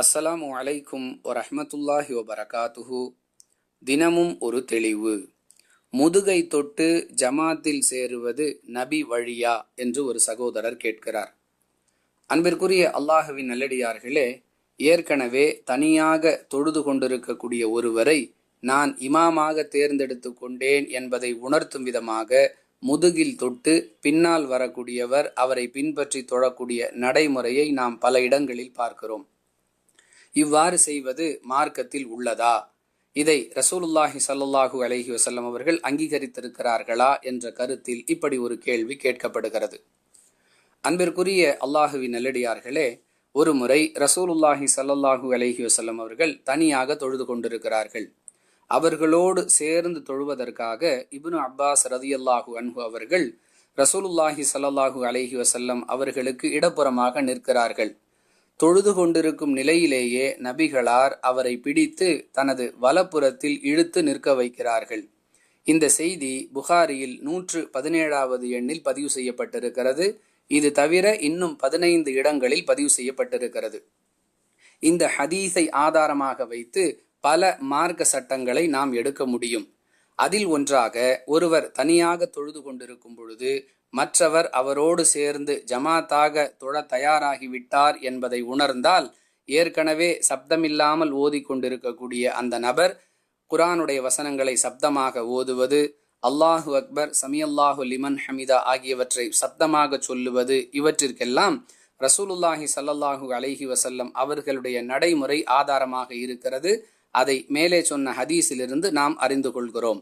அஸ்ஸலாமு அலைக்கும் வரஹ்மத்துல்லாஹி வபரகாத்துஹு. தினமும் ஒரு தெளிவு. முதுகை தொட்டு ஜமாத்தில் சேருவது நபி வழியா என்று ஒரு சகோதரர் கேட்கிறார். அன்பிற்குரிய அல்லாஹுவின் நல்லடியார்களே ஏற்கனவே தனியாக தொழுது கொண்டிருக்கக்கூடிய ஒருவரை நான் இமாமாக தேர்ந்தெடுத்து கொண்டேன் என்பதை உணர்த்தும் விதமாக முதுகில் தொட்டு பின்னால் வரக்கூடியவர் அவரை பின்பற்றி தொழக்கூடிய நடைமுறையை நாம் பல இடங்களில் பார்க்கிறோம். இவ்வாறு செய்வது மார்க்கத்தில் உள்ளதா? இதை ரசூலுல்லாஹி ஸல்லல்லாஹு அலஹி வசல்லம் அவர்கள் அங்கீகரித்திருக்கிறார்களா என்ற கருத்தில் இப்படி ஒரு கேள்வி கேட்கப்படுகிறது. அன்பிற்குரிய அல்லாஹுவின் நல்லடியார்களே ஒரு முறை ரசூலுல்லாஹி ஸல்லல்லாஹு அலஹி வசல்லம் அவர்கள் தனியாக தொழுது கொண்டிருக்கிறார்கள். அவர்களோடு சேர்ந்து தொழுவதற்காக இப்னு அப்பாஸ் ரதியல்லாஹு அன்ஹு அவர்கள் ரசூலுல்லாஹி ஸல்லல்லாஹு அலஹி வசல்லம் அவர்களுக்கு இடப்புறமாக நிற்கிறார்கள். தொழுது கொண்டிருக்கும் நிலையிலேயே நபிகளார் அவரை பிடித்து தனது வலப்புறத்தில் இழுத்து நிற்க வைக்கிறார்கள். இந்த செய்தி புகாரியில் நூற்று பதினேழாவது எண்ணில் பதிவு செய்யப்பட்டிருக்கிறது. இது தவிர இன்னும் பதினைந்து இடங்களில் பதிவு செய்யப்பட்டிருக்கிறது. இந்த ஹதீஸை ஆதாரமாக வைத்து பல மார்க்க சட்டங்களை நாம் எடுக்க முடியும். அதில் ஒன்றாக ஒருவர் தனியாக தொழுது கொண்டிருக்கும் பொழுது மற்றவர் அவரோடு சேர்ந்து ஜமாத்தாக தொழ தயாராகிவிட்டார் என்பதை உணர்ந்தால் ஏற்கனவே சப்தமில்லாமல் ஓதிக்கொண்டிருக்கக்கூடிய அந்த நபர் குரானுடைய வசனங்களை சப்தமாக ஓதுவது அல்லாஹு அக்பர் சமியல்லாஹு லிமன் ஹமிதா ஆகியவற்றை சப்தமாக சொல்லுவது இவற்றிற்கெல்லாம் ரசூலுல்லாஹி சல்லல்லாஹு அலைஹி வசல்லம் அவர்களுடைய நடைமுறை ஆதாரமாக இருக்கிறது. அதை மேலே சொன்ன ஹதீஸிலிருந்து நாம் அறிந்து கொள்கிறோம்.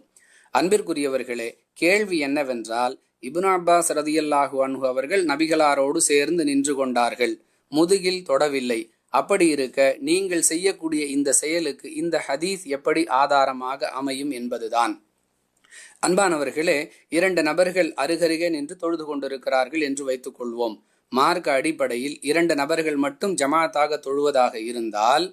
அன்பிற்குரியவர்களே கேள்வி என்னவென்றால் இபுன் அப்பாஸ் ரதியல்லாஹு அன்ஹு அவர்கள் நபிகளாரோடு சேர்ந்து நின்று கொண்டார்கள். முதுகில் தொடவில்லை. அப்படி இருக்க நீங்கள் செய்யக்கூடிய இந்த செயலுக்கு இந்த ஹதீஸ் எப்படி ஆதாரமாக அமையும் என்பதுதான். அன்பானவர்களே இரண்டு நபர்கள் அருகருகே நின்று தொழுது கொண்டிருக்கிறார்கள் என்று வைத்துக் கொள்வோம். மார்க்க அடிப்படையில் இரண்டு நபர்கள் மட்டும் ஜமாத்தாக தொழுவதாக இருந்தால்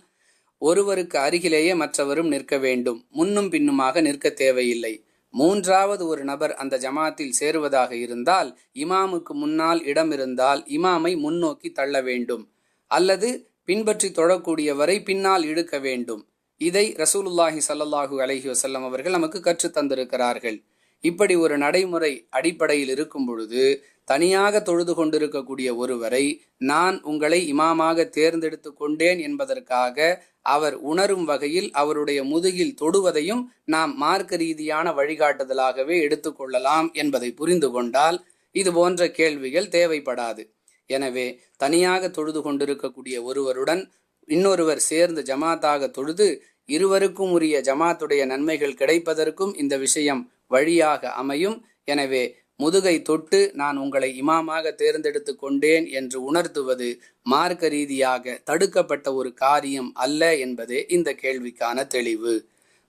ஒருவருக்கு அருகிலேயே மற்றவரும் நிற்க வேண்டும். முன்னும் பின்னுமாக நிற்க தேவையில்லை. மூன்றாவது ஒரு நபர் அந்த ஜமாத்தில் சேருவதாக இருந்தால் இமாமுக்கு முன்னால் இடம் இருந்தால் இமாமை முன்னோக்கி தள்ள வேண்டும். அல்லது பின்பற்றி தொழக்கூடியவரை பின்னால் இழுக்க வேண்டும். இதை ரசூலுல்லாஹி சல்லாஹூ அலஹி வசல்லம் அவர்கள் நமக்கு கற்று தந்திருக்கிறார்கள். இப்படி ஒரு நடைமுறை அடிப்படையில் இருக்கும் பொழுது தனியாக தொழுது கொண்டிருக்கக்கூடிய ஒருவரை நான் உங்களை இமாமாக தேர்ந்தெடுத்து கொண்டேன் என்பதற்காக அவர் உணரும் வகையில் அவருடைய முதுகில் தொடுவதையும் நாம் மார்க்க ரீதியான வழிகாட்டுதலாகவே எடுத்துக்கொள்ளலாம் என்பதை புரிந்து கொண்டால் இது போன்ற கேள்விகள் தேவைப்படாது. எனவே தனியாக தொழுது கொண்டிருக்கக்கூடிய ஒருவருடன் இன்னொருவர் சேர்ந்து ஜமாத்தாக தொழுது இருவருக்கும் உரிய ஜமாத்துடைய நன்மைகள் கிடைப்பதற்கும் இந்த விஷயம் வழியாக அமையும். எனவே முதுகை தொட்டு நான் உங்களை இமாமாக தேர்ந்தெடுத்து கொண்டேன் என்று உணர்த்துவது மார்க்க ரீதியாக தடுக்கப்பட்ட ஒரு காரியம் அல்ல என்பதே இந்த கேள்விக்கான தெளிவு.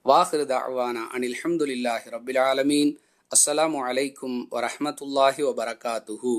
வாஹிரு அவானா அனில் அஹமதுல்லாஹி ரபில் ஆலமீன். அஸ்ஸலாமு அலைக்கும் வரஹமத்துல்லாஹி வபரகாத்துஹூ.